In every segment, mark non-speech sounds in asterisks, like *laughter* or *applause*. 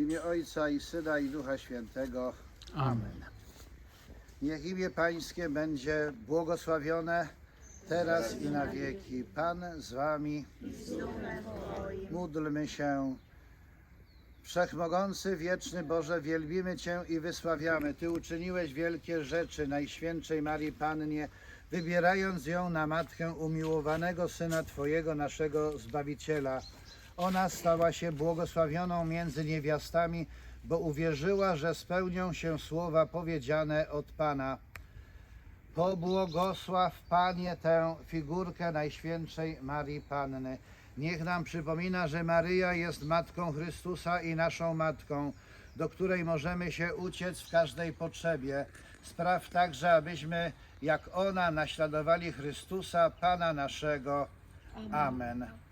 imię Ojca i Syna i Ducha Świętego. Amen. Niech imię Pańskie będzie błogosławione teraz i na wieki. Pan z Wami. Módlmy się. Wszechmogący, wieczny Boże, wielbimy Cię i wysławiamy. Ty uczyniłeś wielkie rzeczy Najświętszej Marii Pannie, wybierając ją na matkę umiłowanego Syna Twojego, naszego Zbawiciela. Ona stała się błogosławioną między niewiastami, bo uwierzyła, że spełnią się słowa powiedziane od Pana. Pobłogosław Panie tę figurkę Najświętszej Marii Panny. Niech nam przypomina, że Maryja jest Matką Chrystusa i naszą Matką, do której możemy się uciec w każdej potrzebie. Spraw także, abyśmy jak ona naśladowali Chrystusa, Pana naszego. Amen.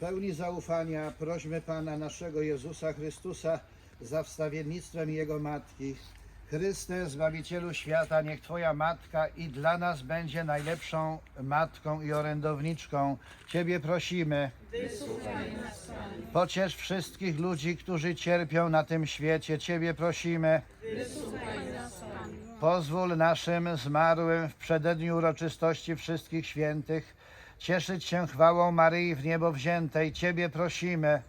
Pełni zaufania prośmy Pana naszego Jezusa Chrystusa za wstawiennictwem Jego Matki. Chryste, Zbawicielu świata, niech Twoja Matka i dla nas będzie najlepszą Matką i orędowniczką. Ciebie prosimy. Pociesz wszystkich ludzi, którzy cierpią na tym świecie. Ciebie prosimy. Pozwól naszym zmarłym w przededniu uroczystości wszystkich świętych cieszyć się chwałą Maryi w niebo wziętej. Ciebie prosimy.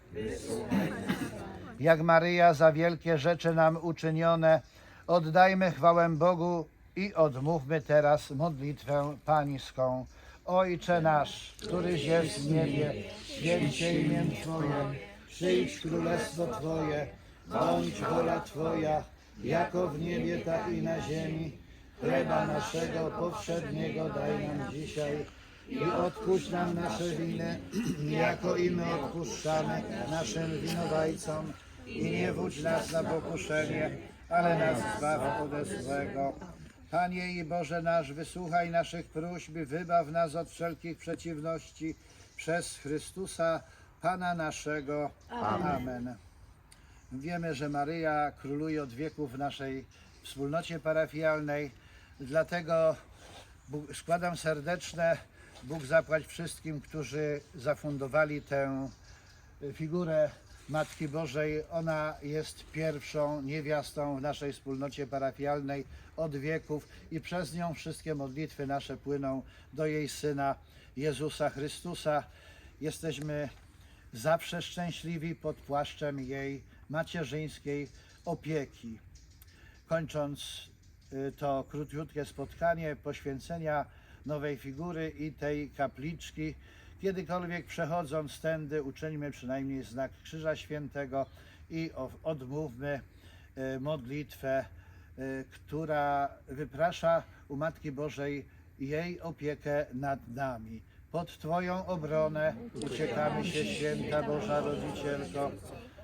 Jak Maryja za wielkie rzeczy nam uczynione, oddajmy chwałę Bogu i odmówmy teraz modlitwę pańską. Ojcze nasz, któryś jest w niebie, święć się imię Twoje, przyjdź królestwo Twoje, bądź wola Twoja, jako w niebie, tak i na ziemi. Chleba naszego powszedniego daj nam dzisiaj i odpuść nam nasze winy, *clears throat* jako i my odpuszczamy naszym winowajcom. I nie wódź nas na pokuszenie, ale nas zbaw ode złego. Panie i Boże nasz, wysłuchaj naszych próśb, i wybaw nas od wszelkich przeciwności przez Chrystusa, Pana naszego. Amen. Wiemy, że Maryja króluje od wieków w naszej wspólnocie parafialnej, dlatego składam serdeczne Bóg zapłać wszystkim, którzy zafundowali tę figurę Matki Bożej. Ona jest pierwszą niewiastą w naszej wspólnocie parafialnej od wieków i przez nią wszystkie modlitwy nasze płyną do jej Syna Jezusa Chrystusa. Jesteśmy zawsze szczęśliwi pod płaszczem jej macierzyńskiej opieki. Kończąc y, to króciutkie spotkanie poświęcenia nowej figury i tej kapliczki, kiedykolwiek przechodząc tędy, uczyńmy przynajmniej znak Krzyża Świętego i odmówmy y, modlitwę, y, która wyprasza u Matki Bożej jej opiekę nad nami. Pod Twoją obronę uciekamy się, święta Boża Rodzicielko,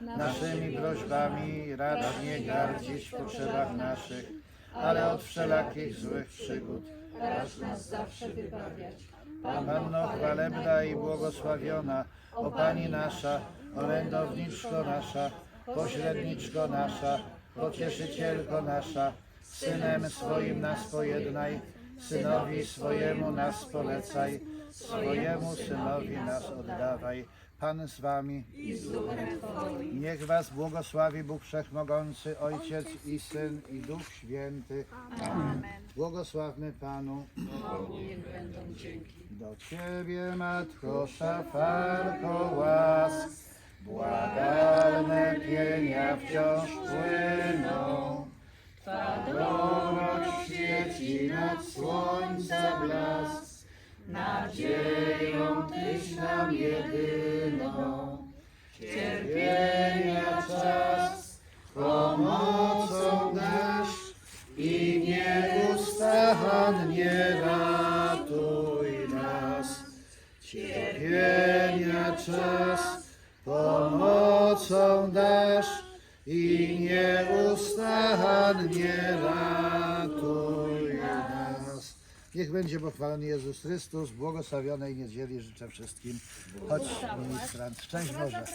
naszymi prośbami racz nie gardzić w potrzebach naszych, ale od wszelakich złych przygód. Racz nas zawsze wybawiać. Panno chwalebna i błogosławiona, o Pani nasza, orędowniczko nasza, pośredniczko nasza, pocieszycielko nasza, Synem swoim nas pojednaj, Synowi swojemu nas polecaj, swojemu Synowi nas oddawaj. Pan z Wami. I z duchem Twoim. Niech Was błogosławi Bóg Wszechmogący, Ojciec i Syn i Duch Święty. Amen. Błogosławmy Panu. Bogu niech będą dzięki. Do Ciebie, Matko, szafarko łask, błagalne pienia wciąż płyną. Twa dobroć świeci nad słońca blask, nadzieją Tyś nam jedyną. Cierpienia czas, pomocą dasz i nieustannie ratuj nas. Cierpienia czas, pomocą dasz i nieustannie ratuj. Niech będzie pochwalony Jezus Chrystus, błogosławionej niedzieli życzę wszystkim. Chodź ministrant, szczęść Boże.